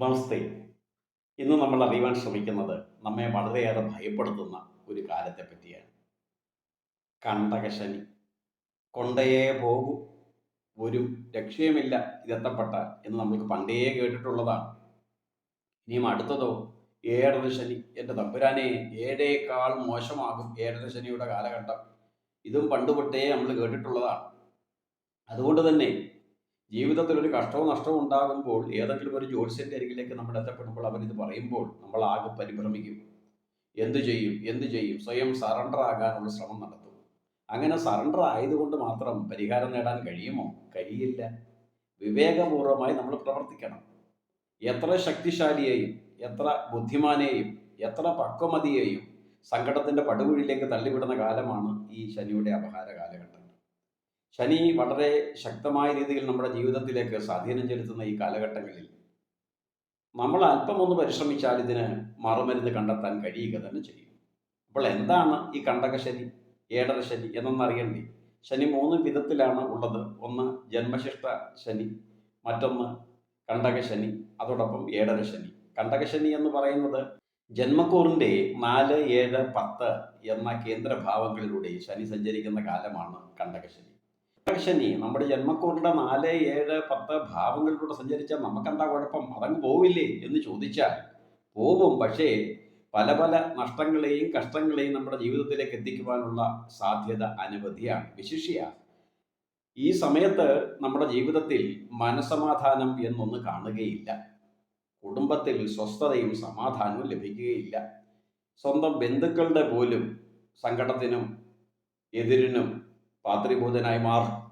നമസ്തേ. ഇന്ന് നമ്മൾ അറിയുവാൻ ശ്രമിക്കുന്നത് നമ്മെ വളരെയേറെ ഭയപ്പെടുത്തുന്ന ഒരു കാലത്തെ പറ്റിയാണ്. കണ്ടകശനി. കൊണ്ടയേ പോകൂ ഒരു രക്ഷയുമില്ല ഇതെത്തപ്പെട്ട എന്ന് നമ്മൾക്ക് പണ്ടേ കേട്ടിട്ടുള്ളതാണ്. ഇനിയും അടുത്തതോ ഏഴര ശനി. എന്റെ തമ്പുരാനെ ഏഴേക്കാൾ മോശമാകും ഏഴര ശനിയുടെ കാലഘട്ടം. ഇതും പണ്ടുപൊട്ടേ നമ്മൾ കേട്ടിട്ടുള്ളതാണ്. അതുകൊണ്ട് തന്നെ ജീവിതത്തിൽ ഒരു കഷ്ടവും നഷ്ടവും ഉണ്ടാകുമ്പോൾ ഏതെങ്കിലും ഒരു ജ്യോത്സ്യന്റെ അരികിലേക്ക് നമ്മൾ എത്തപ്പെടുമ്പോൾ അവരിത് പറയുമ്പോൾ നമ്മൾ ആകെ പരിഭ്രമിക്കും. എന്തു ചെയ്യും? എന്തു ചെയ്യും? സ്വയം സറണ്ടർ ആകാനുള്ള ശ്രമം നടത്തും. അങ്ങനെ സറണ്ടർ ആയതുകൊണ്ട് മാത്രം പരിഹാരം നേടാൻ കഴിയുമോ? കഴിയില്ല. വിവേകപൂർവമായി നമ്മൾ പ്രവർത്തിക്കണം. എത്ര ശക്തിശാലിയെയും എത്ര ബുദ്ധിമാനെയും എത്ര പക്വമതിയെയും സങ്കടത്തിന്റെ പടുകുഴിയിലേക്ക് തള്ളിവിടുന്ന കാലമാണ് ഈ ശനിയുടെ അപഹാര കാലഘട്ടം. ശനി വളരെ ശക്തമായ രീതിയിൽ നമ്മുടെ ജീവിതത്തിലേക്ക് സ്വാധീനം ചെലുത്തുന്ന ഈ കാലഘട്ടങ്ങളിൽ നമ്മൾ അല്പം ഒന്ന് പരിശ്രമിച്ചാൽ ഇതിന് മറുമരുന്ന് കണ്ടെത്താൻ കഴിയുക തന്നെ ചെയ്യും. അപ്പോൾ എന്താണ് ഈ കണ്ടക ശനി ഏഴര ശനി എന്നൊന്നറിയണ്ടേ? ശനി മൂന്ന് വിധത്തിലാണ് ഉള്ളത്. ഒന്ന് ജന്മശിഷ്ട ശനി മറ്റൊന്ന് കണ്ടക ശനി അതോടൊപ്പം ഏഴര ശനി. കണ്ടക ശനി എന്ന് പറയുന്നത് ജന്മക്കൂറിന്റെ നാല് ഏഴ് പത്ത് എന്ന കേന്ദ്രഭാവങ്ങളിലൂടെ ശനി സഞ്ചരിക്കുന്ന കാലമാണ് കണ്ടക ശനി. നമ്മുടെ ജന്മക്കൂറിന്റെ നാല് ഏഴ് പത്ത് ഭാവങ്ങളിലൂടെ സഞ്ചരിച്ചാൽ നമുക്കെന്താ കുഴപ്പം? അതങ്ങ് പോവില്ലേ എന്ന് ചോദിച്ചാൽ പോകും പക്ഷേ പല പല നഷ്ടങ്ങളെയും കഷ്ടങ്ങളെയും നമ്മുടെ ജീവിതത്തിലേക്ക് എത്തിക്കുവാനുള്ള സാധ്യത അനവധിയാണ് വിശിഷ്യ. ഈ സമയത്ത് നമ്മുടെ ജീവിതത്തിൽ മനസമാധാനം എന്നൊന്ന് കാണുകയില്ല. കുടുംബത്തിൽ സ്വസ്ഥതയും സമാധാനവും ലഭിക്കുകയില്ല. സ്വന്തം ബന്ധുക്കളുടെ പോലും സങ്കടത്തിനും എതിരിനും പാത്രിഭൂതനായി മാറും.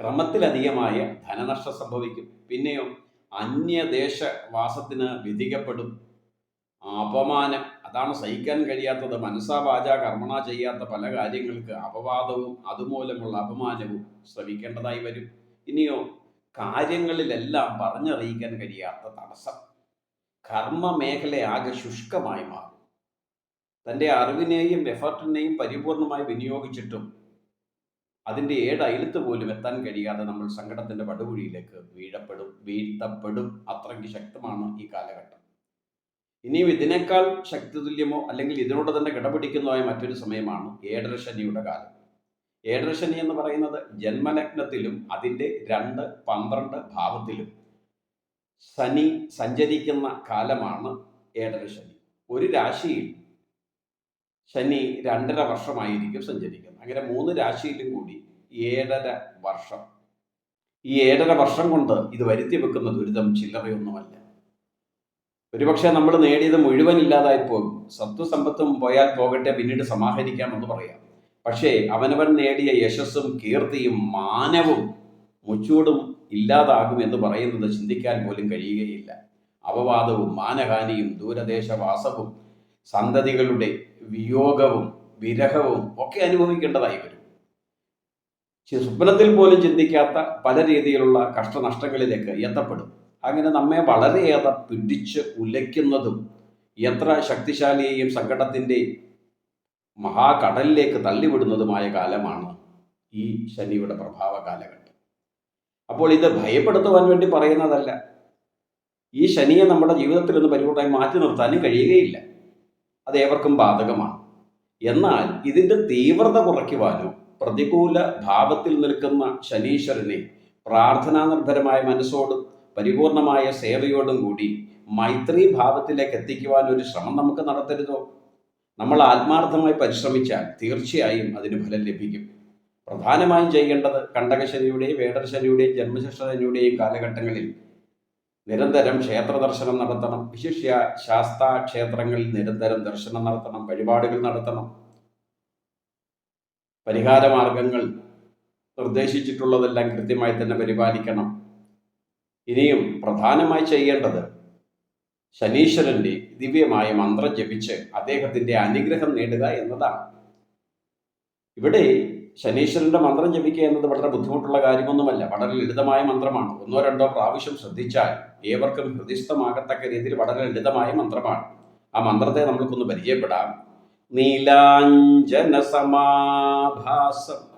ക്രമത്തിലധികമായ ധനനഷ്ടം സംഭവിക്കും. പിന്നെയോ അന്യദേശവാസത്തിന് വിധിക്കപ്പെടും. അപമാനം. അതാണ് സഹിക്കാൻ കഴിയാത്തത്. മനസ്സാ വാച കർമ്മണ ചെയ്യാത്ത പല കാര്യങ്ങൾക്ക് അപവാദവും അതുമൂലമുള്ള അപമാനവും ശ്രമിക്കേണ്ടതായി വരും. ഇനിയോ കാര്യങ്ങളിലെല്ലാം പറഞ്ഞറിയിക്കാൻ കഴിയാത്ത തടസ്സം. കർമ്മ മേഖല ആകെ ശുഷ്കമായി മാറും. തന്റെ അറിവിനെയും എഫർട്ടിനെയും പരിപൂർണമായി വിനിയോഗിച്ചിട്ടും അതിന്റെ ഏഴ് അയലത്ത് പോലും എത്താൻ കഴിയാതെ നമ്മൾ സങ്കടത്തിന്റെ പടുകുഴിയിലേക്ക് വീഴപ്പെടും വീഴ്ത്തപ്പെടും. അത്രയ്ക്ക് ശക്തമാണ് ഈ കാലഘട്ടം. ഇനിയും ഇതിനേക്കാൾ ശക്തി തുല്യമോ അല്ലെങ്കിൽ ഇതിനോട് തന്നെ കിടപിടിക്കുന്നതായ മറ്റൊരു സമയമാണ് ഏഴര ശനിയുടെ കാലം. ഏഴര ശനി എന്ന് പറയുന്നത് ജന്മലഗ്നത്തിലും അതിന്റെ രണ്ട് പന്ത്രണ്ട് ഭാവത്തിലും ശനി സഞ്ചരിക്കുന്ന കാലമാണ് ഏഴര ശനി. ഒരു രാശിയിൽ ശനി രണ്ടര വർഷമായിരിക്കും സഞ്ചരിക്കുന്നത്. അങ്ങനെ മൂന്ന് രാശിയിലും കൂടി ഏഴര വർഷം. ഈ ഏഴര വർഷം കൊണ്ട് ഇത് വരുത്തി വെക്കുന്ന ദുരിതം ചില്ലറയൊന്നുമല്ല. ഒരുപക്ഷെ നമ്മൾ നേടിയത് മുഴുവൻ ഇല്ലാതായി പോകും. സത്വസമ്പത്തും പോയാൽ പോകട്ടെ പിന്നീട് സമാഹരിക്കാമെന്ന് പറയാം. പക്ഷേ അവനവൻ നേടിയ യശസ്സും കീർത്തിയും മാനവും മുച്ചൂടും ഇല്ലാതാകും എന്ന് പറയുന്നത് ചിന്തിക്കാൻ പോലും കഴിയുകയില്ല. അപവാദവും മാനഹാനിയും ദൂരദേശവാസവും സന്തതികളുടെ വിയോഗവും വിരഹവും ഒക്കെ അനുഭവിക്കേണ്ടതായി വരും. സ്വപ്നത്തിൽ പോലും ചിന്തിക്കാത്ത പല രീതിയിലുള്ള കഷ്ടനഷ്ടങ്ങളിലേക്ക് എത്തപ്പെടും. അങ്ങനെ നമ്മെ വളരെയേറെ പിടിച്ച് ഉലയ്ക്കുന്നതും എത്ര ശക്തിശാലിയെയും സങ്കടത്തിന്റെ മഹാകടലിലേക്ക് തള്ളിവിടുന്നതുമായ കാലമാണ് ഈ ശനിയുടെ പ്രഭാവ കാലഘട്ടം. അപ്പോൾ ഇത് ഭയപ്പെടുത്തുവാൻ വേണ്ടി പറയുന്നതല്ല. ഈ ശനിയെ നമ്മുടെ ജീവിതത്തിൽ ഒന്ന് പരിപൂർണമായി മാറ്റി നിർത്താനും കഴിയുകയില്ല. അത് ഏവർക്കും ബാധകമാണ്. എന്നാൽ ഇതിന്റെ തീവ്രത കുറയ്ക്കുവാനോ പ്രതികൂല ഭാവത്തിൽ നിൽക്കുന്ന ശനീശ്വരനെ പ്രാർത്ഥനാ നിർഭരമായ മനസ്സോടും പരിപൂർണമായ സേവയോടും കൂടി മൈത്രി ഭാവത്തിലേക്ക് എത്തിക്കുവാൻ ഒരു ശ്രമം നമുക്ക് നടത്തരുതോ? നമ്മൾ ആത്മാർത്ഥമായി പരിശ്രമിച്ചാൽ തീർച്ചയായും അതിന് ഫലം ലഭിക്കും. പ്രധാനമായും ചെയ്യേണ്ടത് കണ്ടകശനിയുടെയും വേടർശനിയുടെയും ജന്മശിഷ്ടനിയുടെയും കാലഘട്ടങ്ങളിൽ നിരന്തരം ക്ഷേത്ര ദർശനം നടത്തണം. വിശിഷ്യ ശാസ്താ ക്ഷേത്രങ്ങളിൽ നിരന്തരം ദർശനം നടത്തണം. വഴിപാടുകൾ നടത്തണം. പരിഹാര മാർഗങ്ങൾ നിർദ്ദേശിച്ചിട്ടുള്ളതെല്ലാം കൃത്യമായി തന്നെ പരിപാലിക്കണം. ഇനിയും പ്രധാനമായി ചെയ്യേണ്ടത് ശനീശ്വരന്റെ ദിവ്യമായ മന്ത്രം ജപിച്ച് അദ്ദേഹത്തിന്റെ അനുഗ്രഹം നേടുക എന്നതാണ്. ഇവിടെ ശനീശ്വരന്റെ മന്ത്രം ജപിക്കുക എന്നത് വളരെ ബുദ്ധിമുട്ടുള്ള കാര്യമൊന്നുമല്ല. വളരെ ലളിതമായ മന്ത്രമാണ്. ഒന്നോ രണ്ടോ പ്രാവശ്യം ശ്രദ്ധിച്ചാൽ ഏവർക്കും ഹൃദിസ്ഥമാകത്തക്ക രീതിയിൽ വളരെ ലളിതമായ മന്ത്രമാണ്. ആ മന്ത്രത്തെ നമ്മൾക്കൊന്ന് പരിചയപ്പെടാം. നീലാഞ്ജന സമാഭാസം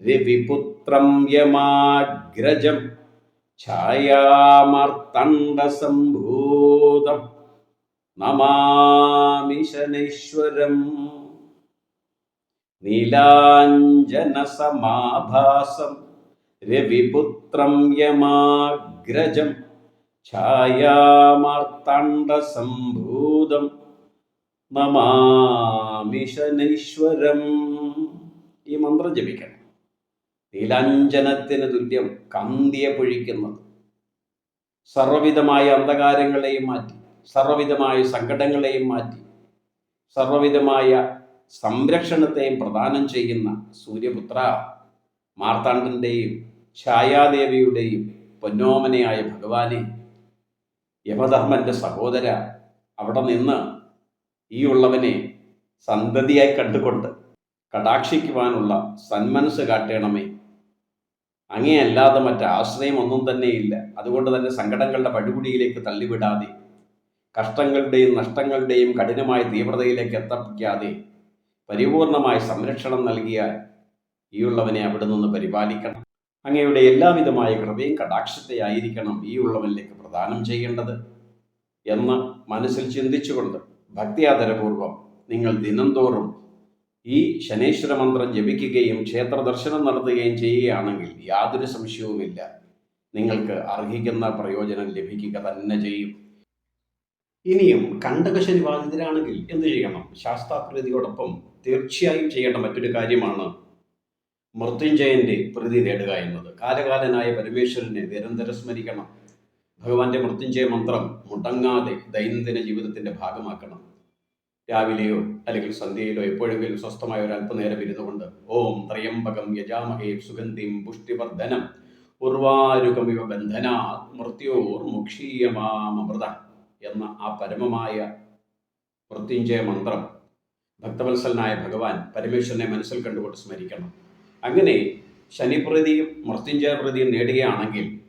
രവിപുത്രം യമാഗ്രജം ഛായാമർത്തണ്ഡസംഭൂതം നമാമി ശനൈശ്വരം. നീലാഞ്ജനസമാഭാസം. രവിപുത്രം യമാഗ്രജം. ഛായാമാർത്താണ്ഡസംഭൂതം. നമാമി ശനൈശ്വരം ഈ മന്ത്രം ജപിക്കണം. നീലാഞ്ജനത്തിന് തുല്യം കാന്തിയെ പൊഴിക്കുന്നത്. സർവവിധമായ അന്ധകാരങ്ങളെയും മാറ്റി. സർവവിധമായ സങ്കടങ്ങളെയും മാറ്റി. സർവവിധമായ സംരക്ഷണത്തെയും പ്രദാനം ചെയ്യുന്ന സൂര്യപുത്ര മാർത്താണ്ഡന്റെയും ഛായാദേവിയുടെയും പൊന്നോമനയായ ഭഗവാനെ യമധർമ്മന്റെ സഹോദര അവിടെ നിന്ന് ഈ ഉള്ളവനെ സന്തതിയായി കണ്ടുകൊണ്ട് കടാക്ഷിക്കുവാനുള്ള സന്മനസ് കാട്ടണമേ. അങ്ങേയല്ലാതെ മറ്റാശ്രയം ഒന്നും തന്നെയില്ല. അതുകൊണ്ട് തന്നെ സങ്കടങ്ങളുടെ പടിപുടിയിലേക്ക് തള്ളിവിടാതെ കഷ്ടങ്ങളുടെയും നഷ്ടങ്ങളുടെയും കഠിനമായ തീവ്രതയിലേക്ക് എത്തപ്പിക്കാതെ പരിപൂർണമായ സംരക്ഷണം നൽകിയ ഈ ഉള്ളവനെ അവിടെ നിന്ന് പരിപാലിക്കണം. അങ്ങയുടെ എല്ലാവിധമായ കൃപയും കടാക്ഷത്തെ ആയിരിക്കണം ഈ ഉള്ളവനിലേക്ക് പ്രദാനം ചെയ്യേണ്ടത് എന്ന് മനസ്സിൽ ചിന്തിച്ചുകൊണ്ട് ഭക്തിയാദരപൂർവം നിങ്ങൾ ദിനംതോറും ഈ ശനേശ്വര മന്ത്രം ജപിക്കുകയും ക്ഷേത്ര ദർശനം നടത്തുകയും ചെയ്യുകയാണെങ്കിൽ യാതൊരു സംശയവുമില്ല. നിങ്ങൾക്ക് അർഹിക്കുന്ന പ്രയോജനം ലഭിക്കുക തന്നെ ചെയ്യും. ഇനിയും കണ്ടകശനി ബാധിതരാണെങ്കിൽ എന്ത് ചെയ്യണം? ശാസ്താപ്രീതിയോടൊപ്പം തീർച്ചയായും ചെയ്യേണ്ട മറ്റൊരു കാര്യമാണ് മൃത്യുഞ്ജയന്റെ പ്രതി നേടുക എന്നത്. കാലകാലനായ പരമേശ്വരനെ നിരന്തരം സ്മരിക്കണം. ഭഗവാന്റെ മൃത്യുഞ്ജയ മന്ത്രം മുടങ്ങാതെ ദൈനംദിന ജീവിതത്തിന്റെ ഭാഗമാക്കണം. രാവിലെയോ അല്ലെങ്കിൽ സന്ധ്യയിലോ എപ്പോഴെങ്കിലും സ്വസ്ഥമായ ഒരു അല്പനേരം ഇരുന്നുകൊണ്ട് ഓം ത്രയംബകം യജാമഹേ സുഗന്ധിം പുഷ്ടിവർദ്ധനം ഉർവാരുകമിവ ബന്ധന മൃത്യോർ മുക്ഷീയമാമൃത എന്ന ആ പരമമായ മൃത്യുഞ്ജയ മന്ത്രം ഭക്തവത്സലനായ ഭഗവാൻ പരമേശ്വരനെ മനസ്സിൽ കണ്ടുകൊണ്ട് സ്മരിക്കണം. അങ്ങനെ ശനിപ്രതിയും മൃത്യുഞ്ജയ പ്രതിയും നേടുകയാണെങ്കിൽ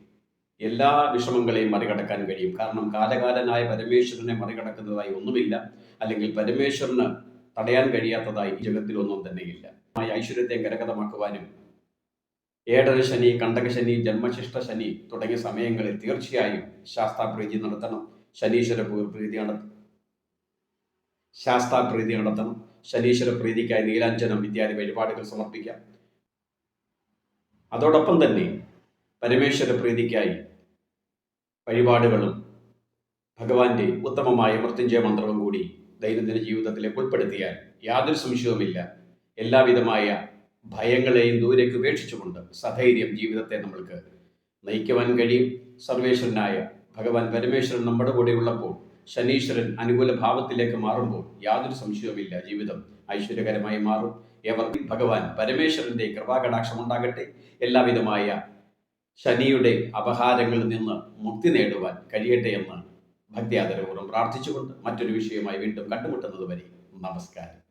എല്ലാ വിഷമങ്ങളെയും മറികടക്കാൻ കഴിയും. കാരണം കാലകാലനായ പരമേശ്വരനെ മറികടക്കുന്നതായി ഒന്നുമില്ല. അല്ലെങ്കിൽ പരമേശ്വരന് തടയാൻ കഴിയാത്തതായി ജഗത്തിലൊന്നും തന്നെയില്ല. ഇല്ല ഐശ്വര്യത്തെ കരകതമാക്കുവാനും ഏഴര ശനി കണ്ടക ശനി ജന്മശിഷ്ട ശനി തുടങ്ങിയ സമയങ്ങളിൽ തീർച്ചയായും ശാസ്താപ്രീതി നടത്തണം. ശനീശ്വര പ്രീതി ശാസ്താ പ്രീതി നടത്തണം ശനീശ്വര പ്രീതിക്കായി നീലാഞ്ജനം ഇത്യാദി വഴിപാടുകൾ സമർപ്പിക്കാം. അതോടൊപ്പം തന്നെ പരമേശ്വര പ്രീതിക്കായി വഴിപാടുകളും ഭഗവാന്റെ ഉത്തമമായ മൃത്യുഞ്ജയ മന്ത്രവും കൂടി ദൈനംദിന ജീവിതത്തിലേക്ക് ഉൾപ്പെടുത്തിയാൽ യാതൊരു സംശയവുമില്ല. എല്ലാവിധമായ ഭയങ്ങളെയും ദൂരേക്ക് ഉപേക്ഷിച്ചുകൊണ്ട് സധൈര്യം ജീവിതത്തെ നമ്മൾക്ക് നയിക്കുവാൻ കഴിയും. സർവേശ്വരനായ ഭഗവാൻ പരമേശ്വരൻ നമ്മുടെ കൂടെ ഉള്ളപ്പോൾ ശനീശ്വരൻ അനുകൂല ഭാവത്തിലേക്ക് മാറുമ്പോൾ യാതൊരു സംശയവുമില്ല. ജീവിതം ഐശ്വര്യകരമായി മാറും. ഏവർക്കും ഭഗവാൻ പരമേശ്വരന്റെ കൃപാകടാക്ഷം ഉണ്ടാകട്ടെ. എല്ലാവിധമായ ശനിയുടെ അപഹാരങ്ങളിൽ നിന്ന് മുക്തി നേടുവാൻ കഴിയട്ടെ എന്ന് ഭക്തി ആദരപൂർവം പ്രാർത്ഥിച്ചുകൊണ്ട് മറ്റൊരു വിഷയമായി വീണ്ടും കണ്ടുമുട്ടുന്നത് വരെ നമസ്കാരം.